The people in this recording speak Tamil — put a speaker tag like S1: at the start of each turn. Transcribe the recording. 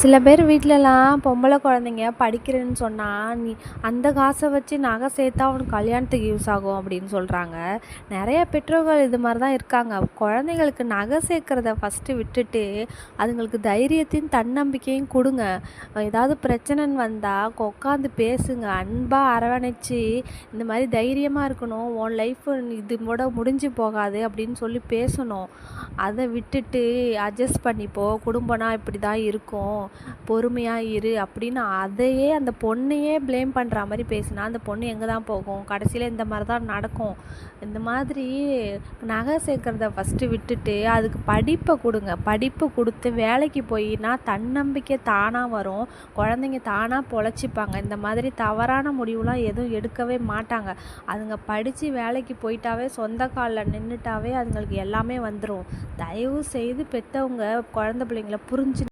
S1: சில பேர் வீட்லலாம் பொம்பளை குழந்தைங்க படிக்கிறேன்னு சொன்னால் நீ அந்த காசை வச்சு நகை சேர்த்தா அவனுக்கு கல்யாணத்துக்கு யூஸ் ஆகும் அப்படின்னு சொல்கிறாங்க நிறைய பெற்றோர்கள் இது மாதிரி தான் இருக்காங்க. குழந்தைங்களுக்கு நகை சேர்க்குறத ஃபஸ்ட்டு விட்டுட்டு அதுங்களுக்கு தைரியத்தையும் தன்னம்பிக்கையும் கொடுங்க. ஏதாவது பிரச்சனைன்னு வந்தால் உட்காந்து பேசுங்க. அன்பாக அரவணைச்சி இந்த மாதிரி தைரியமாக இருக்கணும். உன் லைஃப் இது கூட முடிஞ்சு போகாது அப்படின்னு சொல்லி பேசணும். அதை விட்டுட்டு அட்ஜஸ்ட் பண்ணிப்போ. குடும்பம்னா இப்படி தான் இருக்கும். பொறுமையாக இரு அப்படின்னு அதையே அந்த பொண்ணையே ப்ளேம் பண்ணுற மாதிரி பேசினா அந்த பொண்ணு எங்கே தான் போகும்? கடைசியில் இந்த மாதிரி தான் நடக்கும். இந்த மாதிரி நகை சேர்க்குறத ஃபஸ்ட்டு விட்டுட்டு அதுக்கு படிப்பை கொடுங்க. படிப்பு கொடுத்து வேலைக்கு போயினா தன்னம்பிக்கை தானாக வரும். குழந்தைங்க தானாக பொழைச்சிப்பாங்க. இந்த மாதிரி தவறான முடிவுலாம் எதுவும் எடுக்கவே மாட்டாங்க. அதுங்க படித்து வேலைக்கு போயிட்டாவே சொந்த காலில் நின்றுட்டாவே அதுங்களுக்கு எல்லாமே வந்துடும் தயவு செய்து பெற்றவங்க குழந்த பிள்ளைங்கள புரிஞ்சு